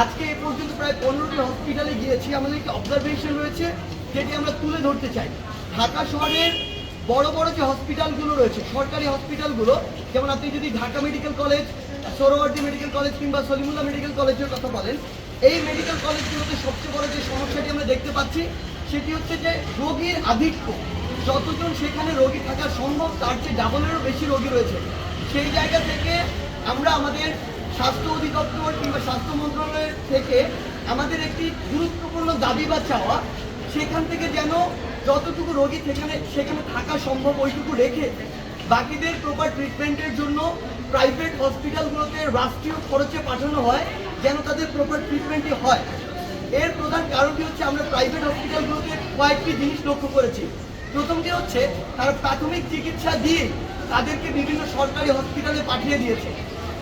আজকে এ পর্যন্ত প্রায় পনেরোটি হসপিটালে গিয়েছি। আমাদের একটি অবজারভেশন রয়েছে, যেটি আমরা তুলে ধরতে চাই। ঢাকা শহরের বড় বড় যে হসপিটালগুলো রয়েছে, সরকারি হসপিটালগুলো যেমন আপনি যদি Dhaka medical college Suhrawardy medical college কিংবা সলিমুল্লাহ মেডিকেল কলেজের কথা বলেন, এই মেডিকেল কলেজগুলোতে সবচেয়ে বড় যে সমস্যাটি আমরা দেখতে পাচ্ছি, সেটি হচ্ছে যে রোগীর আধিক্য। যতজন সেখানে রোগী থাকা সম্ভব, তার চেয়ে ডাবলেরও বেশি রোগী রয়েছে। সেই জায়গা থেকে আমরা আমাদের স্বাস্থ্য অধিদপ্তর কিংবা স্বাস্থ্য মন্ত্রণালয়ের থেকে আমাদের একটি গুরুত্বপূর্ণ দাবি বা চাওয়া, সেখান থেকে যেন যতটুকু রোগী সেখানে সেখানে থাকা সম্ভব ওইটুকু রেখে বাকিদের প্রপার ট্রিটমেন্টের জন্য প্রাইভেট হসপিটালগুলোতে রাষ্ট্রীয় খরচে পাঠানো হয়, যেন তাদের প্রপার ট্রিটমেন্টই হয়। এর প্রধান কারণটি হচ্ছে আমরা প্রাইভেট হসপিটালগুলোতে কয়েকটি জিনিস লক্ষ্য করেছি। প্রথমটি হচ্ছে, তারা প্রাথমিক চিকিৎসা দিয়ে তাদেরকে বিভিন্ন সরকারি হসপিটালে পাঠিয়ে দিয়েছে।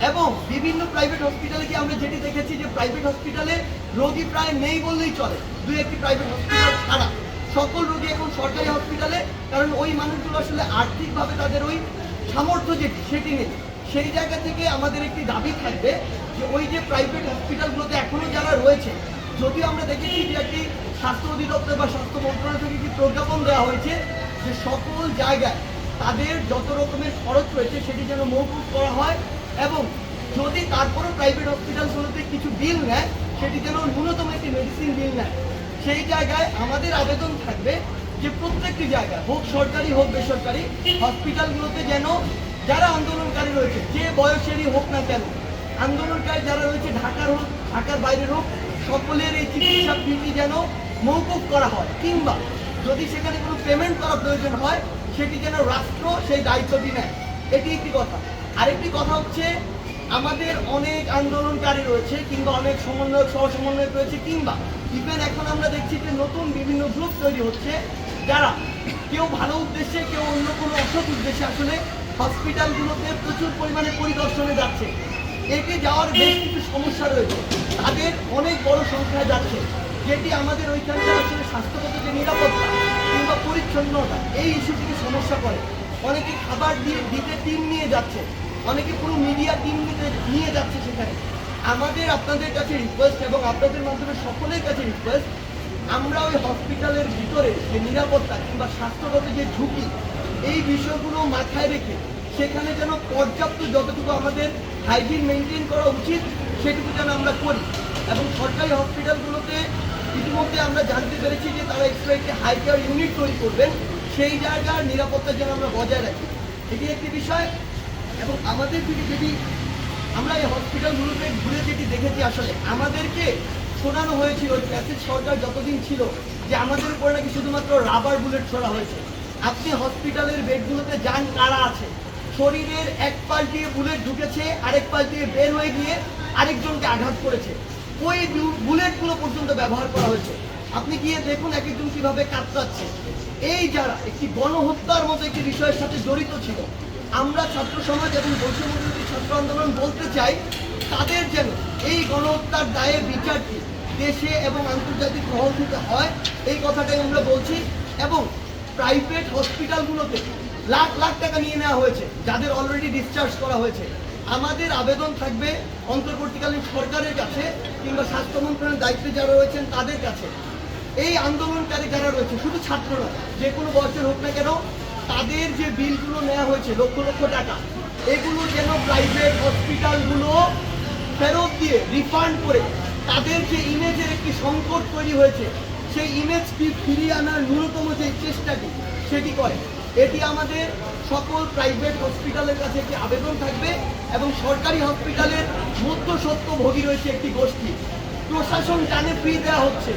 এবং বিভিন্ন প্রাইভেট হসপিটালে কি আমরা যেটি দেখেছি যে প্রাইভেট হসপিটালে রোগী প্রায় নেই বললেই চলে। দুই একটি প্রাইভেট হসপিটাল ছাড়া। সকল রোগী এখন সরকারি হসপিটালে কারণ ওই মানুষগুলো আসলে আর্থিকভাবে তাদের ওই সামর্থ্য যেটি, সেটি নেই। সেই জায়গা থেকে আমাদের একটি দাবি থাকবে যে ওই যে প্রাইভেট হসপিটালগুলোতে এখনও যারা রয়েছে, যদিও আমরা দেখেছি যে একটি স্বাস্থ্য অধিদপ্তর বা স্বাস্থ্য মন্ত্রণালয় থেকে একটি প্রজ্ঞাপন দেওয়া হয়েছে যে সকল জায়গায় তাদের যত রকমের খরচ রয়েছে, সেটি যেন মৌকুব করা হয়। এবং যদি তারপরও প্রাইভেট হসপিটালগুলোতে কিছু বিল নেয়, সেটি যেন ন্যূনতম একটি মেডিসিন বিল নেয়। সেই জায়গায় আমাদের আবেদন থাকবে যে প্রত্যেকটি জায়গায়, হোক সরকারি, হোক বেসরকারি হসপিটালগুলোতে যেন যারা আন্দোলনকারী রয়েছে, যে বয়সেরই হোক না কেন, আন্দোলনকারী যারা রয়েছে, ঢাকার হোক, ঢাকার বাইরের হোক, সকলের এই চিকিৎসা ফিটি যেন মৌকুব করা হয়। কিংবা যদি সেখানে কোনো পেমেন্ট করা প্রয়োজন হয়, সেটি যেন রাষ্ট্র সেই দায়িত্বটি নেয়। এটি একটি কথা। আরেকটি কথা হচ্ছে, আমাদের অনেক আন্দোলনকারী রয়েছে কিংবা অনেক সমন্বয়ক সহ সমন্বয়ক রয়েছে কিংবা ইভেন এখন আমরা দেখছি যে নতুন বিভিন্ন গ্রুপ তৈরি হচ্ছে যারা কেউ ভালো উদ্দেশ্যে, কেউ অন্য কোনো অসৎ উদ্দেশ্যে আসলে হসপিটালগুলোতে প্রচুর পরিমাণে পরিদর্শনে যাচ্ছে। এটি যাওয়ার বেশ কিছু সমস্যা রয়েছে। তাদের অনেক বড় সংখ্যায় যাচ্ছে, যেটি আমাদের ওইখানকার আসলে স্বাস্থ্যগত যে নিরাপত্তা কিংবা পরিচ্ছন্নতা, এই ইস্যুটিকে সমস্যা করে অনেকে খাবার দিয়ে দিতে টিম নিয়ে যাচ্ছে, অনেকে পুরো মিডিয়া টিম নিতে নিয়ে যাচ্ছে সেখানে। আমাদের, আপনাদের কাছে রিকোয়েস্ট এবং আপনাদের মাধ্যমে সকলের কাছে রিকোয়েস্ট আমরা ওই হসপিটালের ভিতরে যে নিরাপত্তা কিংবা স্বাস্থ্যগত যে ঝুঁকি, এই বিষয়গুলো মাথায় রেখে সেখানে যেন পর্যাপ্ত যতটুকু আমাদের হাইজিন মেনটেন করা উচিত, সেটুকু যেন আমরা করি। এবং সরকারি হসপিটালগুলোতে ইতিমধ্যে আমরা জানতে পেরেছি যে তারা এক্সট্রা একটি হাই কেয়ার ইউনিট তৈরি করবেন। সেই জায়গার নিরাপত্তা যেন আমরা বজায় রাখি। এটি একটি বিষয় এবং আমাদের যদি আমরা এই হসপিটালগুলোতে ঘুরে যেটি দেখেছি আসলে, আমাদেরকে শোনানো হয়েছিল প্যাসেজ সরকার যতদিন ছিল যে আমাদের উপরে নাকি শুধুমাত্র রাবার বুলেট ছোড়া হয়েছে। আপনি হসপিটালের বেডগুলোতে যান কারা আছে? শরীরের এক পাল দিয়ে বুলেট ঢুকেছে, আরেক পাল দিয়ে বের হয়ে গিয়ে আরেকজনকে আঘাত করেছে। ওই বুলেটগুলো পর্যন্ত ব্যবহার করা হয়েছে। আপনি গিয়ে দেখুন এক একজন কীভাবে কাতরাচ্ছে। এই যারা, একটি গণহত্যার মতো একটি বিষয়ের সাথে জড়িত ছিল, আমরা ছাত্র সমাজ এবং বৈষম্যবিরোধী ছাত্র আন্দোলন বলতে চাই, তাদের যেন এই গণহত্যার দায়ে বিচারটি দেশে এবং আন্তর্জাতিক মহল থেকে হয়, এই কথাটাই আমরা বলছি। এবং প্রাইভেট হসপিটালগুলোতে লাখ লাখ টাকা নিয়ে নেওয়া হয়েছে, যাদের অলরেডি ডিসচার্জ করা হয়েছে। আমাদের আবেদন থাকবে অন্তর্বর্তীকালীন সরকারের কাছে কিংবা স্বাস্থ্য মন্ত্রণালয়ের দায়িত্বে যারা রয়েছেন তাদের কাছে। এই আন্দোলনকারী যারা রয়েছে, শুধু ছাত্র নয় যে কোনো বয়সের হোক না কেন, তাদের যে বিলগুলো নেওয়া হয়েছে, লক্ষ লক্ষ টাকা, এগুলো যেন প্রাইভেট হসপিটালগুলো ফেরত দিয়ে রিফান্ড করে তাদের যে ইমেজের একটি সংকট তৈরি হয়েছে, সেই ইমেজটি ফিরিয়ে আনার ন্যূনতম যে চেষ্টাটি, সেটি করে। এটি আমাদের সকল প্রাইভেট হসপিটালের কাছে একটি আবেদন থাকবে এবং সরকারি হসপিটালের মধ্যসত্ত্ব ভোগী রয়েছে একটি গোষ্ঠী। প্রশাসন জানে ফ্রি দেওয়া হচ্ছে।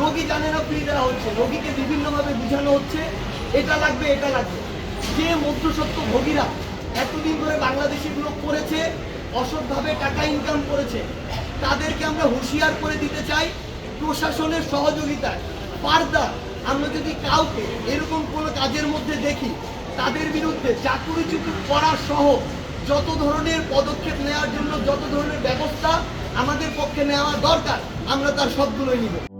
রোগী জানে না ফ্রি দেওয়া হচ্ছে, রোগীকে বিভিন্নভাবে বুঝানো হচ্ছে, এটা লাগবে এটা লাগবে। যে মধ্যসত্ত্ব ভোগীরা এতদিন ধরে বাংলাদেশিগুলো করেছে, অসৎভাবে টাকা ইনকাম করেছে, তাদেরকে আমরা হুঁশিয়ার করে দিতে চাই প্রশাসনের সহযোগিতায়। ফার্দার আমরা যদি কাউকে এরকম কোনো কাজের মধ্যে দেখি, তাদের বিরুদ্ধে চাকুরিচ্যুতি করা সহ যত ধরনের পদক্ষেপ নেওয়ার জন্য, যত ধরনের ব্যবস্থা আমাদের পক্ষে নেওয়া দরকার, আমরা তার সবগুলোই নিব।